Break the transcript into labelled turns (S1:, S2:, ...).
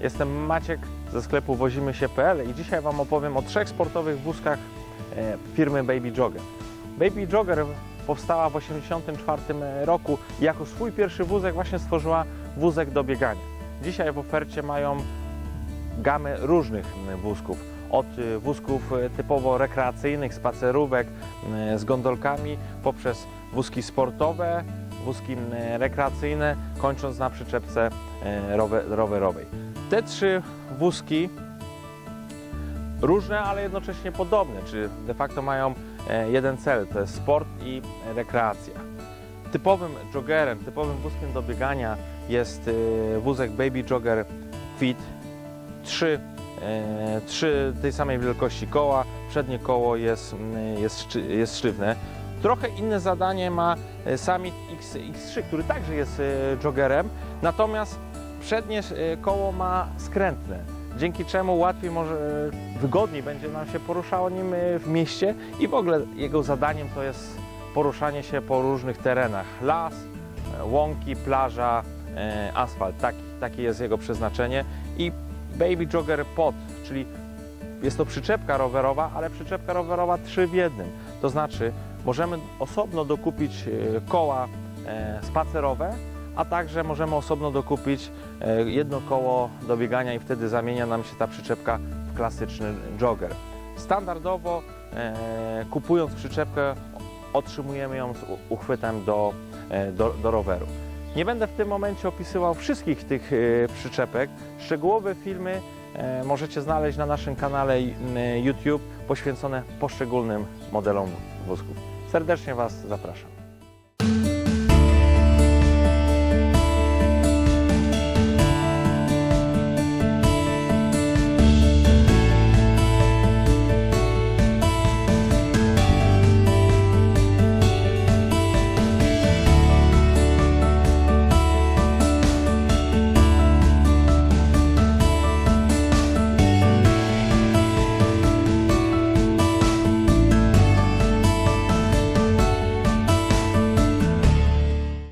S1: Jestem Maciek ze sklepu wozimy się.pl i dzisiaj Wam opowiem o trzech sportowych wózkach e, firmy Baby Jogger. Baby Jogger powstała w 1984 roku i jako swój pierwszy wózek właśnie stworzyła wózek do biegania. Dzisiaj w ofercie mają gamę różnych wózków. Od y, wózków y, typowo rekreacyjnych, spacerówek z gondolkami, poprzez wózki sportowe, wózki rekreacyjne, kończąc na przyczepce e, rowe- rowerowej. Te trzy wózki różne, ale jednocześnie podobne, czy de facto mają e, jeden cel, to jest sport i rekreacja. Typowym joggerem, typowym wózkiem do biegania jest e, wózek Baby Jogger Fit. Trzy, e, trzy tej samej wielkości koła, przednie koło jest, jest, jest sztywne. Trochę inne zadanie ma Summit X, X3, który także jest joggerem, natomiast przednie e, koło ma skrętne, dzięki czemu łatwiej może, wygodniej będzie nam się poruszało nim e, w mieście i w ogóle jego zadaniem to jest poruszanie się po różnych terenach. Las, e, łąki, plaża, e, asfalt. Taki, takie jest jego przeznaczenie. I Baby Jogger Pod, czyli jest to przyczepka rowerowa, ale przyczepka rowerowa trzy w jednym. To znaczy możemy osobno dokupić e, koła e, spacerowe, a także możemy osobno dokupić e, jedno koło do biegania i wtedy zamienia nam się ta przyczepka w klasyczny jogger. Standardowo e, kupując przyczepkę otrzymujemy ją z uchwytem do, e, do, do roweru. Nie będę w tym momencie opisywał wszystkich tych przyczepek. Szczegółowe filmy możecie znaleźć na naszym kanale YouTube poświęcone poszczególnym modelom wózków. Serdecznie Was zapraszam.